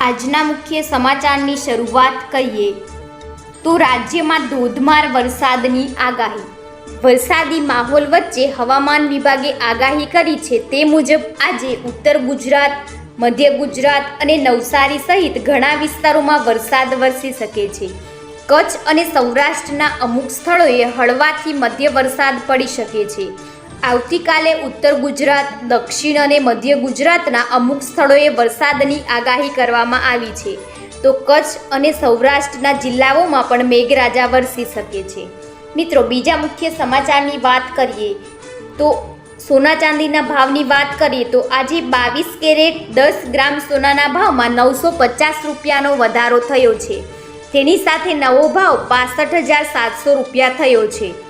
આજના મુખ્ય સમાચારની શરૂઆત કરીએ. તો રાજ્યમાં ધોધમાર વરસાદની આગાહી. વરસાદી માહોલ વચ્ચે હવામાન વિભાગે આગાહી કરી છે તે મુજબ આજે ઉત્તર ગુજરાત, મધ્ય ગુજરાત અને નવસારી સહિત ઘણા વિસ્તારોમાં વરસાદ વરસી શકે છે. કચ્છ અને સૌરાષ્ટ્રના અમુક સ્થળોએ હળવાથી મધ્ય વરસાદ પડી શકે છે. આવતીકાલે ઉત્તર ગુજરાત, દક્ષિણ અને મધ્ય ગુજરાતના અમુક સ્થળોએ વરસાદની આગાહી કરવામાં આવી છે. તો કચ્છ અને સૌરાષ્ટ્રના જિલ્લાઓમાં પણ મેઘરાજા વરસી શકે છે. મિત્રો, બીજા મુખ્ય સમાચારની વાત કરીએ તો સોના ચાંદીના ભાવની વાત કરીએ તો આજે બાવીસ કેરેટ, દસ ગ્રામ સોનાના ભાવમાં નવસો પચાસ રૂપિયાનો વધારો થયો છે. તેની સાથે નવો ભાવ પાસઠ હજાર સાતસો રૂપિયા થયો છે.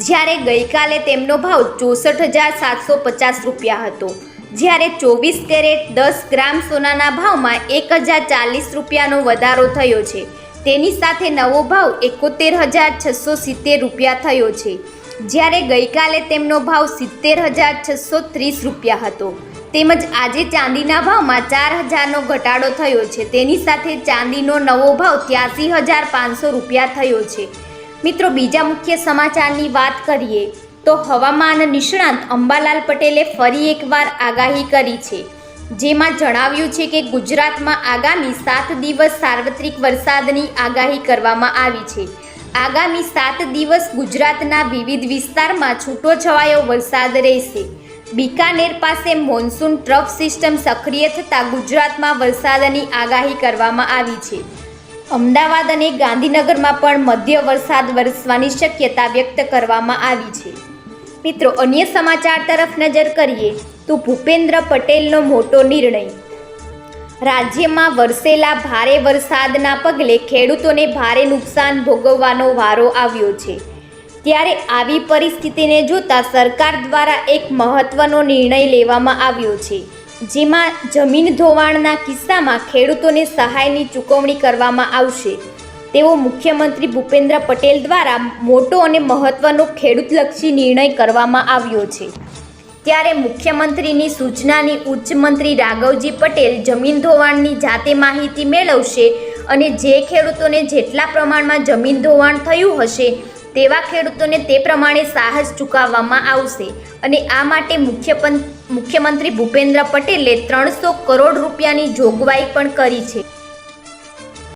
જ્યારે ગઈકાલે તેમનો ભાવ ચોસઠ હજાર સાતસો પચાસ રૂપિયા હતો. જ્યારે ચોવીસ કેરેટ દસ ગ્રામ સોનાના ભાવમાં એક હજાર ચાલીસ રૂપિયાનો વધારો થયો છે. તેની સાથે નવો ભાવ એકોતેર હજાર છસો સિત્તેર રૂપિયા થયો છે. જ્યારે ગઈકાલે તેમનો ભાવ સિત્તેર હજાર છસો ત્રીસ રૂપિયા હતો. તેમજ આજે ચાંદીના ભાવમાં ચાર હજારનો ઘટાડો થયો છે. તેની સાથે ચાંદીનો નવો ભાવ ત્યાસી હજાર પાંચસો રૂપિયા થયો છે. મિત્રો, બીજા મુખ્ય સમાચારની વાત કરીએ તો હવામાન નિષ્ણાંત અંબાલાલ પટેલે ફરી એકવાર આગાહી કરી છે. જેમાં જણાવ્યું છે કે ગુજરાતમાં આગામી સાત દિવસ સાર્વત્રિક વરસાદની આગાહી કરવામાં આવી છે. આગામી સાત દિવસ ગુજરાતના વિવિધ વિસ્તારમાં છૂટોછવાયો વરસાદ રહેશે. બિકાનેર પાસે મોન્સૂન ટ્રફ સિસ્ટમ સક્રિય થતાં ગુજરાતમાં વરસાદની આગાહી કરવામાં આવી છે. અમદાવાદ અને ગાંધીનગરમાં પણ મધ્ય વરસાદ વરસવાની શક્યતા વ્યક્ત કરવામાં આવી છે. મિત્રો, અન્ય સમાચાર તરફ નજર કરીએ તો ભૂપેન્દ્ર પટેલનો મોટો નિર્ણય. રાજ્યમાં વરસેલા ભારે વરસાદના પગલે ખેડૂતોને ભારે નુકસાન ભોગવવાનો વારો આવ્યો છે. ત્યારે આવી પરિસ્થિતિને જોતા સરકાર દ્વારા એક મહત્વનો નિર્ણય લેવામાં આવ્યો છે. જેમાં જમીન ધોવાણના કિસ્સામાં ખેડૂતોને સહાયની ચૂકવણી કરવામાં આવશે. તેવો મુખ્યમંત્રી ભૂપેન્દ્ર પટેલ દ્વારા મોટો અને મહત્વનો ખેડૂતલક્ષી નિર્ણય કરવામાં આવ્યો છે. ત્યારે મુખ્યમંત્રીની સૂચનાની ઉચ્ચ મંત્રી રાઘવજી પટેલ જમીન ધોવાણની જાતે માહિતી મેળવશે અને જે ખેડૂતોને જેટલા પ્રમાણમાં જમીન ધોવાણ થયું હશે, તેવા ખેડૂતોને તે પ્રમાણે સાહસ ચૂકવવામાં આવશે. અને આ માટે મુખ્ય મુખ્યમંત્રી ભૂપેન્દ્ર પટેલે ત્રણસો કરોડ રૂપિયાની જોગવાઈ પણ કરી છે.